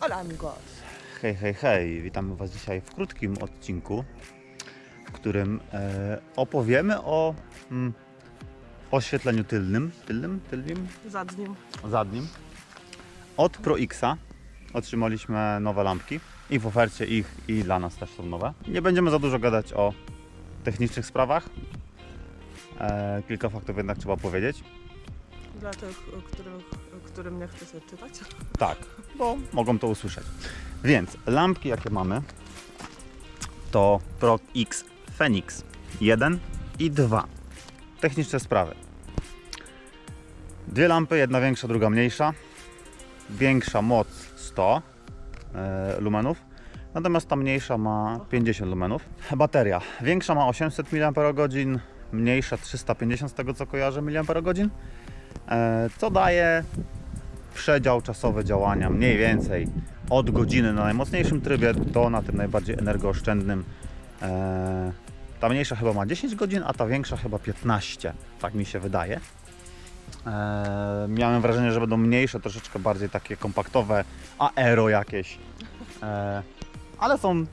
Hola amigos. Hej, hej, hej, witamy Was dzisiaj w krótkim odcinku, w którym e, opowiemy o mm, oświetleniu tylnym, tylnym, tylnym, Zadnim. zadnim. Od ProXa otrzymaliśmy nowe lampki i w ofercie ich i dla nas też są nowe. Nie będziemy za dużo gadać o technicznych sprawach. E, kilka faktów jednak trzeba powiedzieć. Dla tych, których, którym nie chce się czytać. Tak, bo mogą to usłyszeć. Więc lampki, jakie mamy, to Pro X Phoenix 1 i 2. Techniczne sprawy. Dwie lampy, jedna większa, druga mniejsza. Większa moc 100 e, lumenów, natomiast ta mniejsza ma 50 lumenów. Bateria. Większa ma 800 mAh, mniejsza 350 z tego co kojarzę mAh, co daje przedział czasowy działania mniej więcej od godziny na najmocniejszym trybie do na tym najbardziej energooszczędnym. Eee, ta mniejsza chyba ma 10 godzin, a ta większa chyba 15, tak mi się wydaje. Eee, miałem wrażenie, że będą mniejsze, troszeczkę bardziej takie kompaktowe, aero jakieś, ale są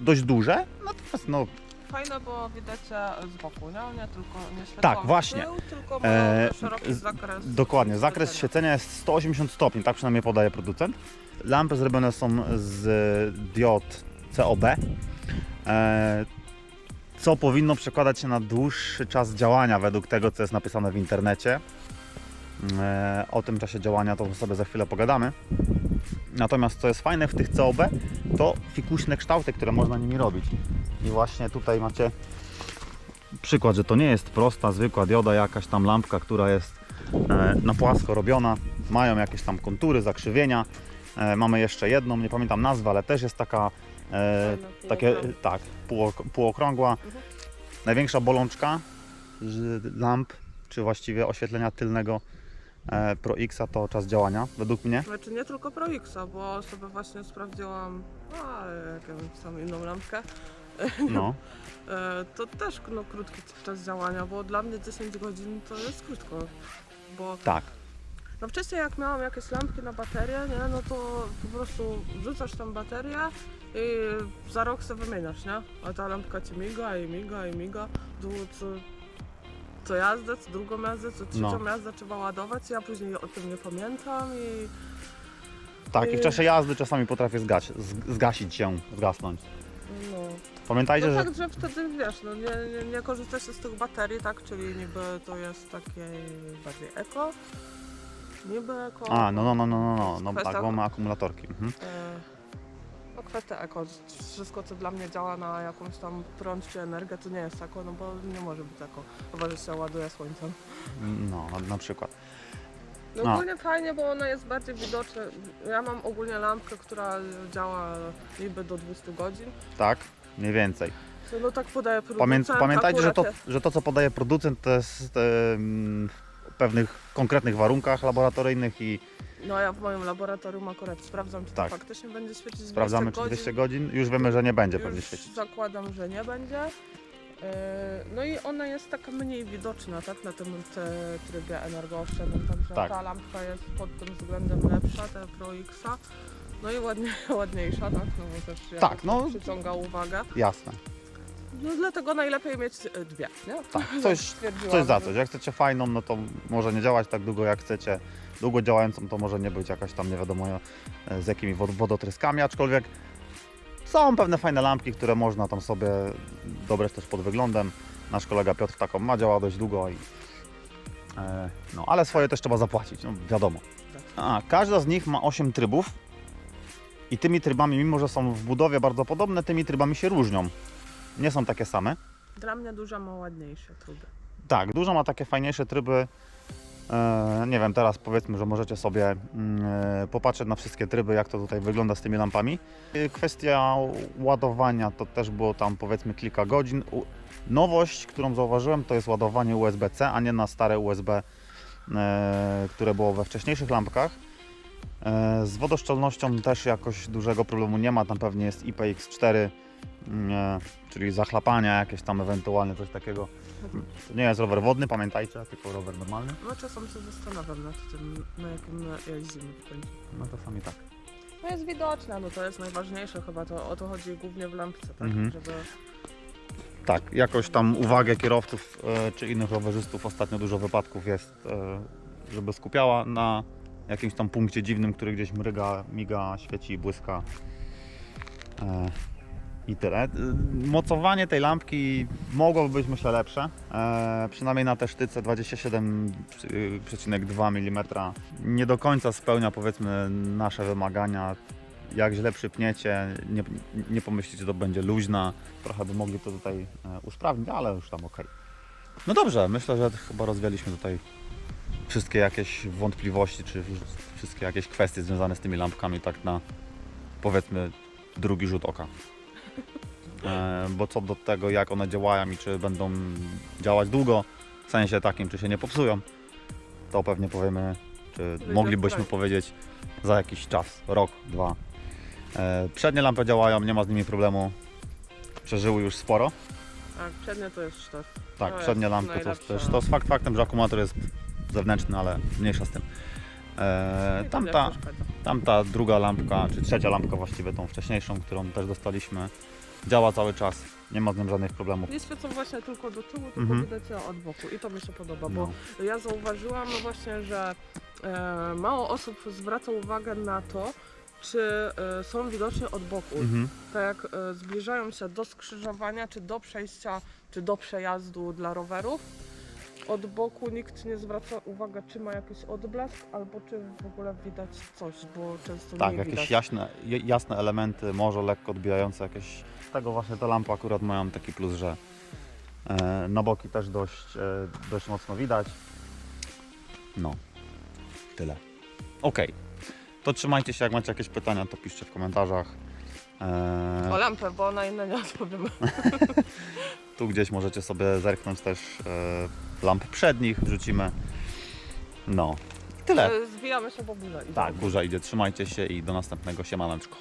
dość duże, natomiast no, Fajne, bo widać je z boku, nie? Nie tylko nie światło Tak, właśnie. Tył, tylko ma Eee, szeroki z- zakres. Dokładnie, zakres świecenia. świecenia jest 180 stopni, tak przynajmniej podaje producent. Lampy zrobione są z diod COB, e, co powinno przekładać się na dłuższy czas działania według tego, co jest napisane w internecie. E, O tym czasie działania to sobie za chwilę pogadamy. Natomiast co jest fajne w tych COB, to fikuśne kształty, które można nimi robić. I właśnie tutaj macie przykład, że to nie jest prosta, zwykła dioda, jakaś tam lampka, która jest e, na płasko robiona. Mają jakieś tam kontury, zakrzywienia. E, Mamy jeszcze jedną, nie pamiętam nazwy, ale też jest taka e, takie, półokrągła. tak, półok- półokrągła. Mhm. Największa bolączka lamp, czy właściwie oświetlenia tylnego Pro Xa to czas działania, według mnie. Znaczy nie tylko Pro Xa, bo sobie właśnie sprawdziłam a, jakąś tam inną lampkę. No, E, to też no, krótki czas działania, bo dla mnie 10 godzin to jest krótko. Bo tak, No wcześniej jak miałam jakieś lampki na baterię, nie, no to po prostu wrzucasz tam baterię i za rok sobie wymieniasz, nie? A ta lampka ci miga i miga i miga. Dłu- Co, co jazdę, co drugą jazdę, co trzecią No. jazdę trzeba ładować, ja później o tym nie pamiętam i tak. I w czasie jazdy czasami potrafię zgasi, z- zgasić się, zgasnąć. No. Pamiętajcie, No że tak, że wtedy wiesz, no nie, nie, nie korzysta się z tych baterii, tak? Czyli niby to jest takie bardziej eko. Niby eko. A, no, no, no, no, no, no, no Kwestia- tak, bo ma akumulatorki. Mhm. E, No kwestia eko, wszystko co dla mnie działa na jakąś tam prąd czy energię to nie jest eko, no bo nie może być eko, chyba że się ładuje słońcem. No, na, na przykład. No No. ogólnie fajnie, bo ona jest bardziej widoczna. Ja mam ogólnie lampkę, która działa niby do 200 godzin. Tak, mniej więcej. No tak podaje producent. Pamię, pamiętajcie, że to, akurat że to, co podaje producent, to jest em, w pewnych konkretnych warunkach laboratoryjnych i No ja w moim laboratorium akurat sprawdzam, czy Tak. to faktycznie będzie świecić 200 sprawdzamy, czy godzin. 200 godzin. Już wiemy, że nie będzie Już pewnie świecić. zakładam, że nie będzie. E, No i ona jest taka mniej widoczna, tak, na tym te- trybie energooszczędnym, także Tak. ta lampka jest pod tym względem lepsza, ta Pro Xa. No i ładnie, ładniejsza, tak, no bo też Tak, no. przyciąga uwagę. Jasne. No dlatego najlepiej mieć e, dwie, nie? Tak, coś, coś za coś. Jak chcecie fajną, no to może nie działać tak długo, jak chcecie. Długo działającą to może nie być jakaś tam nie wiadomo e, z jakimi wod- wodotryskami, aczkolwiek są pewne fajne lampki, które można tam sobie dobrać też pod wyglądem. Nasz kolega Piotr taką ma, działa dość długo i e, no, ale swoje też trzeba zapłacić, no wiadomo. A, każda z nich ma 8 trybów i tymi trybami, mimo że są w budowie bardzo podobne, tymi trybami się różnią. Nie są takie same. Dla mnie duża ma ładniejsze truby. Tak, dużo ma takie fajniejsze tryby. E, nie wiem, teraz powiedzmy, że możecie sobie mm, e, popatrzeć na wszystkie tryby, jak to tutaj wygląda z tymi lampami. E, Kwestia ładowania to też było tam powiedzmy kilka godzin. Nowość, którą zauważyłem, to jest ładowanie USB-C, a nie na stare USB, które było we wcześniejszych lampkach. Z wodoszczelnością też jakoś dużego problemu nie ma, tam pewnie jest IPX4, mm, e, czyli zachlapania jakieś tam ewentualnie coś takiego. To nie jest rower wodny, pamiętajcie, tylko rower normalny. No czasem się zastanawiam nad tym, na jakim jeździmy w końcu. No czasami tak. No jest widoczna, no to jest najważniejsze chyba, to o to chodzi głównie w lampce, tak? Mhm. Żeby... Tak, jakoś tam uwagę kierowców e, czy innych rowerzystów ostatnio dużo wypadków jest, e, żeby skupiała na jakimś tam punkcie dziwnym, który gdzieś mryga, miga, świeci, błyska. E, I tyle. E, Mocowanie tej lampki mogłoby być myślę lepsze. E, przynajmniej na te sztyce 27,2 mm nie do końca spełnia powiedzmy nasze wymagania. Jak źle przypniecie, nie, nie pomyślicie, to będzie luźna. Trochę by mogli to tutaj e, usprawnić, ale już tam ok. No dobrze, myślę, że chyba rozwialiśmy tutaj wszystkie jakieś wątpliwości, czy wszystkie jakieś kwestie związane z tymi lampkami, tak na powiedzmy drugi rzut oka. E, bo co do tego, jak one działają i czy będą działać długo, w sensie takim, czy się nie popsują, to pewnie powiemy, czy moglibyśmy powiedzieć za jakiś czas, rok, dwa. E, przednie lampy działają, nie ma z nimi problemu. Przeżyły już sporo. Tak, przednie to jest sztos. Tak, To przednie jest lampy to jest też jest fakt faktem, że akumulator jest zewnętrzny, ale mniejsza z tym. E, tamta, tamta druga lampka, czy trzecia lampka właściwie, tą wcześniejszą, którą też dostaliśmy, działa cały czas. Nie ma z nią żadnych problemów. Nie świecą właśnie tylko do tyłu, tylko Mhm. widać je od boku i to mi się podoba, No. bo ja zauważyłam no właśnie, że e, mało osób zwraca uwagę na to, czy e, są widoczne od boku. Mhm. Tak jak e, zbliżają się do skrzyżowania, czy do przejścia, czy do przejazdu dla rowerów. Od boku nikt nie zwraca uwagi, czy ma jakiś odblask, albo czy w ogóle widać coś, bo często Tak, nie jakieś widać. jaśne, jasne elementy, może lekko odbijające jakieś. Tego właśnie te lampy akurat mają taki plus, że e, na boki też dość, e, dość mocno widać. No, tyle. Okej, to trzymajcie się, jak macie jakieś pytania, to piszcie w komentarzach. E, O lampę, bo na inne nie odpowiemy. tu gdzieś możecie sobie zerknąć też e, lamp przednich, wrzucimy. No, tyle. E, Zwijamy się, burza idzie. Tak, burza idzie, trzymajcie się i do następnego siemaneczko.